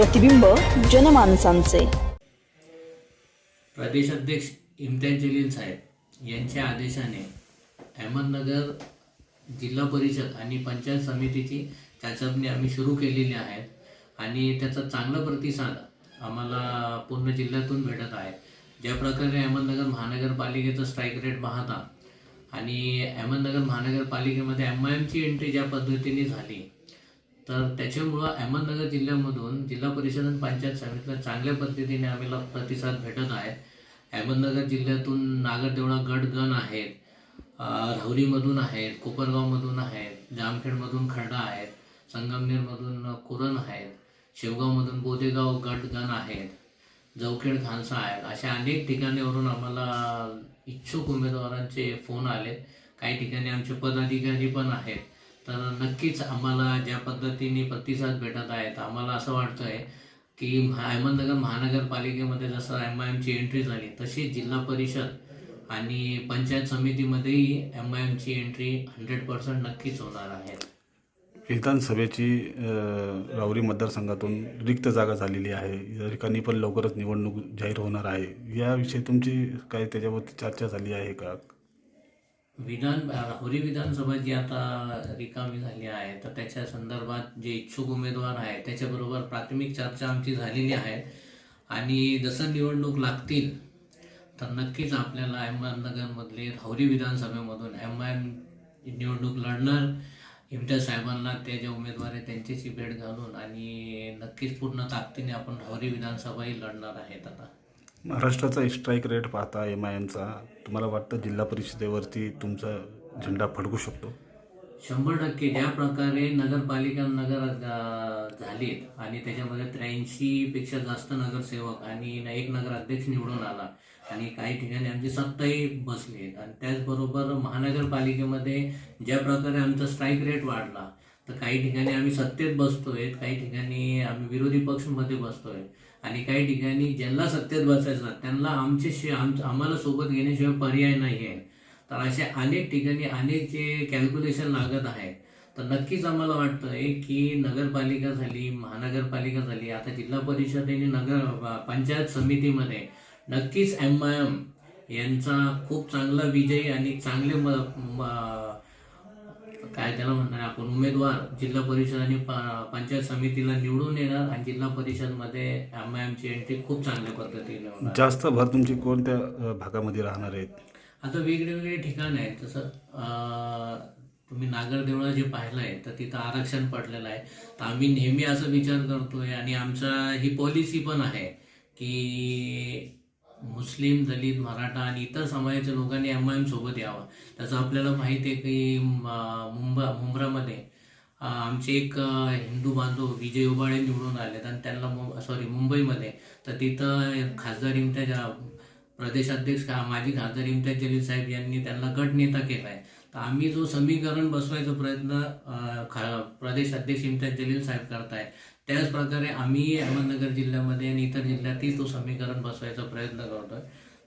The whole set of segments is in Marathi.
प्रतिबिंब जनमानसांचे. प्रदेशाध्यक्ष इम्तियाज जलील साहेब यांच्या आदेशाने अहमदनगर जिल्हा परिषद आणि पंचायत समितीची चाचपणी आम्ही सुरू केलेली आहे आणि त्याचा चांगला प्रतिसाद आम्हाला पूर्ण जिल्ह्यातून भेटत आहे. ज्या प्रकारे अहमदनगर महानगरपालिकेचा स्ट्राईक रेट पाहता आणि अहमदनगर महानगरपालिकेमध्ये एम आय एमची एंट्री ज्या पद्धतीने झाली तर त्याच्यामुळं अहमदनगर जिल्ह्यामधून जिल्हा परिषद आणि पंचायत समितीला चांगल्या पद्धतीने आम्हाला प्रतिसाद भेटत आहे. अहमदनगर जिल्ह्यातून नागरदेवळा गट गण आहेत राहुरीमधून आहेत कोपरगावमधून आहेत जामखेडमधून खर्डा आहेत संगमनेरमधून कुरण आहेत शेवगावमधून बोदेगाव गट गण आहेत जवखेड खानसा आहेत. अशा अनेक ठिकाणीवरून आम्हाला इच्छुक उमेदवारांचे फोन आले. काही ठिकाणी आमचे पदाधिकारी पण आहेत. तर नक्कीच आम्हाला ज्या पद्धतीने प्रतिसाद भेटत आहेत आम्हाला असं वाटतं आहे की अहमदनगर महानगरपालिकेमध्ये जसं एम आय एमची एंट्री झाली तशीच जिल्हा परिषद आणि पंचायत समितीमध्येही एम आय एमची एंट्री हंड्रेड पर्सेंट नक्कीच होणार आहे. विधानसभेची अ, राहुरी मतदारसंघातून रिक्त जागा झालेली आहे. या ठिकाणी पण लवकरच निवडणूक जाहीर होणार आहे. याविषयी तुमची काय त्याच्यावरती चर्चा झाली आहे का? विधान राहुरी विधानसभा जी आता रिकामी झाली आहे तर त्याच्या संदर्भात जे इच्छुक उमेदवार आहे त्याच्याबरोबर प्राथमिक चर्चा आमची झालेली आहे. आणि जसं निवडणूक लागतील तर नक्कीच आपल्याला अहमदनगरमधले राहुरी विधानसभेमधून एम आय एम निवडणूक लढणार. इम्तियाज साहेबांना ते जे उमेदवार त्यांच्याशी भेट घालून आणि नक्कीच पूर्ण ताकदीने आपण राहुरी विधानसभाही लढणार आहेत आता. महाराष्ट्राचा स्ट्राईक रेट पाहता एम आय एमचा तुम्हाला वाटतं जिल्हा परिषदेवरती तुमचा झेंडा फडकू शकतो? शंभर टक्के. ज्या प्रकारे नगरपालिका नगर अ, झालीत आणि त्याच्यामध्ये त्र्याऐंशी पेक्षा जास्त नगरसेवक आणि न- एक नगराध्यक्ष निवडून आला आणि काही ठिकाणी आमची सत्ताही बसली आणि त्याचबरोबर महानगरपालिकेमध्ये ज्या प्रकारे आमचा स्ट्राईक रेट वाढला तर काही ठिकाणी आम्ही सत्तेत बसतोय काही ठिकाणी आम्ही विरोधी पक्षमध्ये बसतोय. आणि काही ठिकाणी ज्यांना सत्तेत बसायचं त्यांना आमचे आम्हाला सोबत घेण्याशिवाय पर्याय नाही आहे. तर अशा अनेक ठिकाणी अनेक जे कॅल्क्युलेशन लागत आहे तर नक्कीच आम्हाला वाटतंय की नगरपालिका झाली महानगरपालिका झाली आता जिल्हा परिषद आणि नगर पंचायत समितीमध्ये नक्कीच एम आय एम यांचा खूप चांगला विजय आणि चांगले म, म, काय त्याला म्हणणार आपण? उमेदवार जिल्हा परिषद आणि पंचायत समितीला निवडून येणार आणि जिल्हा परिषदमध्ये एम आय एमची एंट्री खूप चांगल्या पद्धतीने होणार. जास्त भर तुमची कोणत्या अ, भागामध्ये राहणार आहेत? आता वेगवेगळे ठिकाण आहेत. जसं अं, तुम्ही नागरदेवळा जे पाहिलं आहे तर तिथं आरक्षण पडलेलं आहे. तर आम्ही नेहमी असं विचार करतोय आणि आमचा ही पॉलिसी पण आहे की मुस्लिम दलित मराठा आणि इतर समाजाच्या लोकांनी एम आय एम सोबत यावं. त्याचं आपल्याला माहिती आहे की मुंबा मुंब्रामध्ये आमचे एक हिंदू बांधव विजय उबाळे निवडून आलेत आणि त्यांना सॉरी मुंबईमध्ये. तर तिथं खासदार इम्तियाज प्रदेशाध्यक्ष का माजी खासदार इम्तियाज जलील साहेब यांनी त्यांना गटनेता केला आहे. तर आम्ही जो समीकरण बसवायचा प्रयत्न ख खा प्रदेशाध्यक्ष इम्तियाज जलील साहेब करताय त्याच प्रकारे आम्ही अहमदनगर जिल्ह्यामध्ये आणि इतर जिल्ह्यातही तो समीकरण बसवायचा प्रयत्न करतोय.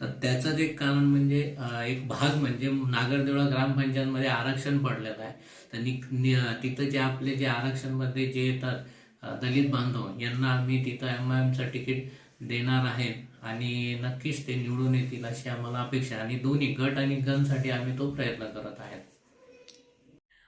तर त्याचंच एक कारण म्हणजे एक भाग म्हणजे नागरदेवळा ग्रामपंचायतमध्ये आरक्षण पडलेलं आहे. तर नि तिथं जे आपले जे आरक्षणमध्ये जे येतात दलित बांधव यांना आम्ही तिथं एम आय एमचं तिकीट देणार आहे आणि नक्कीच ते निवडून येतील अशी आम्हाला अपेक्षा आणि दोन्ही गट आणि गणसाठी आम्ही तो प्रयत्न करत आहेत.